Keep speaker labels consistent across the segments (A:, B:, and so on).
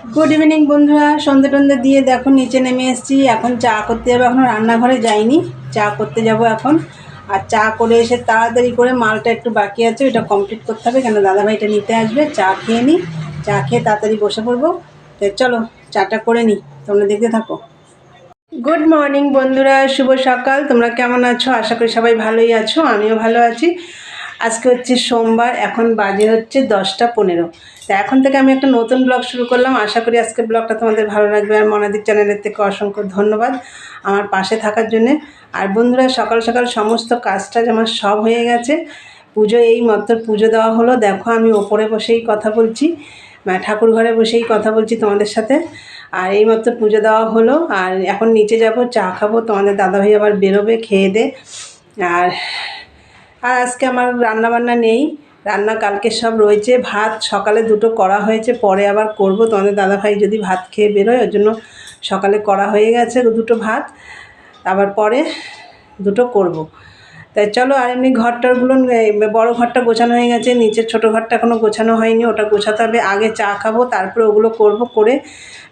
A: Good evening বন্ধুরা। সন্ধে টন্ধে দিয়ে দেখো, নিচে নেমে এসেছি। এখন চা করতে যাব। এখনও রান্নাঘরে যাইনি। চা করতে যাব এখন। আর চা করে এসে তাড়াতাড়ি করে মালটা একটু বাকি আছে, ওটা কমপ্লিট করতে হবে। কেন দাদাভাইটা নিতে আসবে। চা খেয়ে নিই চা খেয়ে তাড়াতাড়ি বসে পড়ব। তো চলো, চাটা করে নিই তোমরা দেখতে থাকো। গুড মর্নিং বন্ধুরা। শুভ সকাল। তোমরা কেমন আছো? আশা করি সবাই ভালোই আছো। আমিও ভালো আছি। আজকে হচ্ছে সোমবার, এখন বাজে হচ্ছে দশটা পনেরো। তা এখন থেকে আমি একটা নতুন ব্লগ শুরু করলাম। আশা করি আজকের ব্লগটা তোমাদের ভালো লাগবে। আর মনাদির চ্যানেলের থেকে অসংখ্য ধন্যবাদ আমার পাশে থাকার জন্যে। আর বন্ধুরা, সকাল সকাল সমস্ত কাজটা আমার সব হয়ে গেছে, পুজো এই মাত্র পুজো দেওয়া হলো। দেখো, আমি ওপরে বসেই কথা বলছি ঠাকুর ঘরে বসেই কথা বলছি তোমাদের সাথে। আর এই এইমাত্র পুজো দেওয়া হলো। আর এখন নিচে যাব, চা খাব। তোমাদের দাদাভাই আবার বেরোবে খেয়ে দে। আর আর আজকে আমার রান্না বান্না নেই, রান্না কালকে সব রয়েছে, ভাত সকালে দুটো করা হয়েছে, পরে আবার করব তোমাদের দাদাভাই যদি ভাত খেয়ে বেরোয়, ওই জন্য সকালে করা হয়ে গেছে দুটো ভাত, আবার পরে দুটো করব। তাই চলো আর এমনি ঘরটারগুলো বড় ঘরটা গোছানো হয়ে গেছে, নিচের ছোট ঘরটা এখনও গোছানো হয়নি, ওটা গোছাতে হবে, আগে চা খাব, তারপরে ওগুলো করব, করে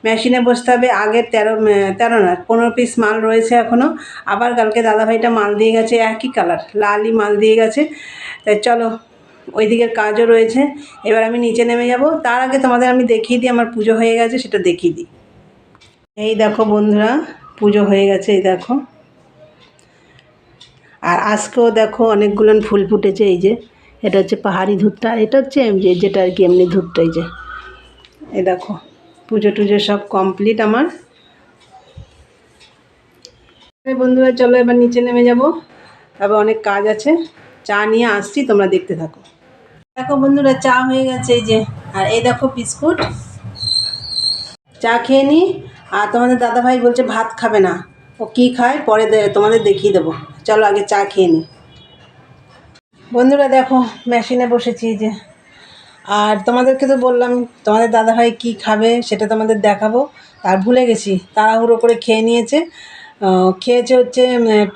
A: মেশিনে বসতে হবে, আগে তেরো তেরো না, পনেরো পিস মাল রয়েছে এখনও আবার কালকে দাদাভাইটা মাল দিয়ে গেছে, একই কালার লালই মাল দিয়ে গেছে, তাই চলো ওই দিকের কাজও রয়েছে, এবার আমি নিচে নেমে যাব, তার আগে তোমাদের আমি দেখিয়ে দিই, আমার পুজো হয়ে গেছে, সেটা দেখিয়ে দিই। এই দেখো বন্ধুরা, পুজো হয়ে গেছে, এই দেখো। আর আজকেও দেখো অনেকগুলো ফুল ফুটেছে, এই যে। এটা হচ্ছে পাহাড়ি ধূপটা এটা হচ্ছে যেটা আর কি এমনি ধূপটা, এই যে। এই দেখো, পুজো টুজো সব কমপ্লিট আমার। বন্ধুরা, চলো এবার নিচে নেমে যাব। তবে অনেক কাজ আছে। চা নিয়ে আসছি, তোমরা দেখতে থাকো। দেখো বন্ধুরা, চা হয়ে গেছে, এই যে। আর এই দেখো বিস্কুট। চা খেয়ে নিই আর তোমাদের দাদাভাই বলছে, ভাত খাবে না। ও কী খায়? পরে তোমাদের দেখিয়ে দেবো। চলো আগে চা খেয়ে নিই বন্ধুরা দেখো মেশিনে বসেছি যে। আর তোমাদেরকে তো বললাম, তোমাদের দাদাভাই কি খাবে সেটা তোমাদের দেখাবো। আর ভুলে গেছি, তাড়াহুড়ো করে খেয়ে নিয়েছে। খেয়েছে হচ্ছে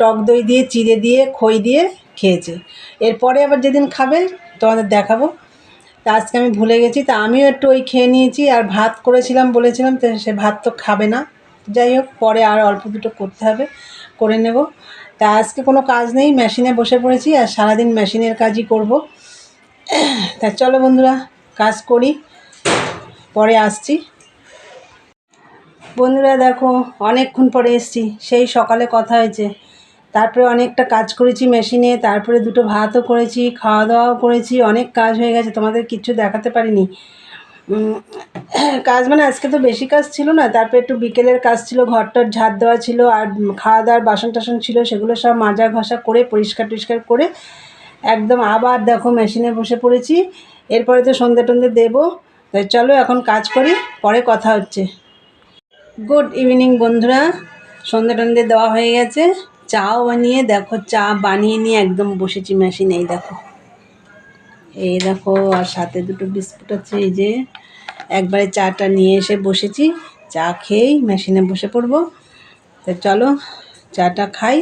A: টক দই দিয়ে, চিড়ে দিয়ে, খই দিয়ে খেয়েছে। এরপরে আবার যেদিন খাবে, তোমাদের দেখাবো। তা আজকে আমি ভুলে গেছি, তা আমিও একটু ওই খেয়ে নিয়েছি। আর ভাত করেছিলাম, বলেছিলাম, তো সে ভাত তো খাবে না। যাই হোক, পরে আর অল্প দুটো করতে হবে, করে নেব। তা আজকে কোনো কাজ নেই, মেশিনে বসে পড়েছি আর সারাদিন মেশিনের কাজই করব। তা চলো বন্ধুরা, কাজ করি, পরে আসছি। বন্ধুরা দেখো, অনেকক্ষণ পরে এসছি, সেই সকালে কথা হয়েছে। তারপরে অনেকটা কাজ করেছি মেশিনে, তারপরে দুটো ভাতও করেছি, খাওয়া দাওয়াও করেছি, অনেক কাজ হয়ে গেছে, তোমাদের কিচ্ছু দেখাতে পারিনি। কাজ মানে আজকে তো বেশি কাজ ছিল না, তারপরে একটু বিকেলের কাজ ছিল, ঘরটার ঝাড় দেওয়া ছিল আর খাওয়া দাওয়ার বাসন টাসন ছিল, সেগুলো সব মাজা ঘষা করে, পরিষ্কার টরিষ্কার করে একদম আবার দেখো মেশিনে বসে পড়েছি। এরপরে তো সন্ধে টন্ধে দেবো। তাই চলো এখন কাজ করি, পরে কথা হচ্ছে। গুড ইভিনিং বন্ধুরা। সন্ধে টন্ধে দেওয়া হয়ে গেছে। চাও বানিয়ে, দেখো চা বানিয়ে নিয়ে একদম বসেছি মেশিনে এই দেখো। এই দেখো, আর সাথে দুটো বিস্কুট আছে, এই যে। একবারে চাটা নিয়ে এসে বসেছি। চা খেয়েই মেশিনে বসে পড়ব। তো চলো, চাটা খাই।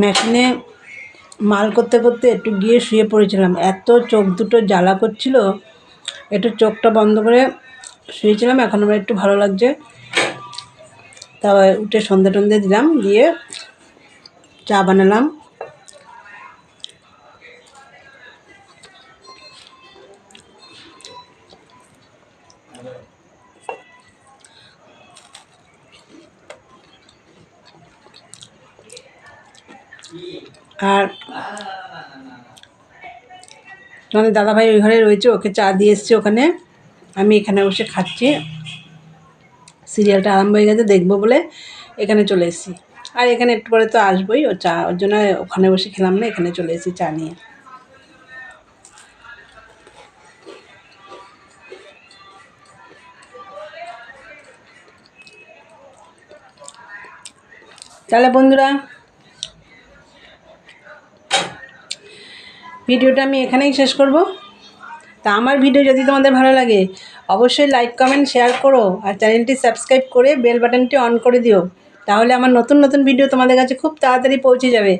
A: মেশিনে মাল করতে করতে একটু গিয়ে শুয়ে পড়েছিলাম। এত চোখ দুটো জ্বালা করছিল, একটু চোখটা বন্ধ করে শুয়েছিলাম। এখন আমার একটু ভালো লাগছে। তারপর উঠে সন্ধে টন্ধে দিলাম দিয়ে চা বানালাম। আর তোমাদের দাদাভাই ওই ঘরে রয়েছে, ওকে চা দিয়ে এসছে ওখানে। আমি এখানে বসে খাচ্ছি। সিরিয়ালটা আরম্ভ হয়ে গেছে, দেখব বলে এখানে চলে এসেছি। আর এখানে একটু পরে তো আসবোই, ও চা, ওর জন্য ওখানে বসে খেলাম না, এখানে চলে এসেছি চা নিয়ে। তাহলে বন্ধুরা ভিডিওটা আমি এখানেই শেষ করব। তা আমার ভিডিও যদি তোমাদের ভালো লাগে, অবশ্যই লাইক কমেন্ট শেয়ার করো আর চ্যানেলটি সাবস্ক্রাইব করে বেল বাটনটি অন করে দিও। তাহলে আমার নতুন নতুন ভিডিও তোমাদের কাছে খুব তাড়াতাড়ি পৌঁছে যাবে।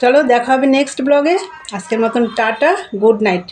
A: চলো দেখা হবে নেক্সট ব্লগে আজকের মতন টাটা গুড নাইট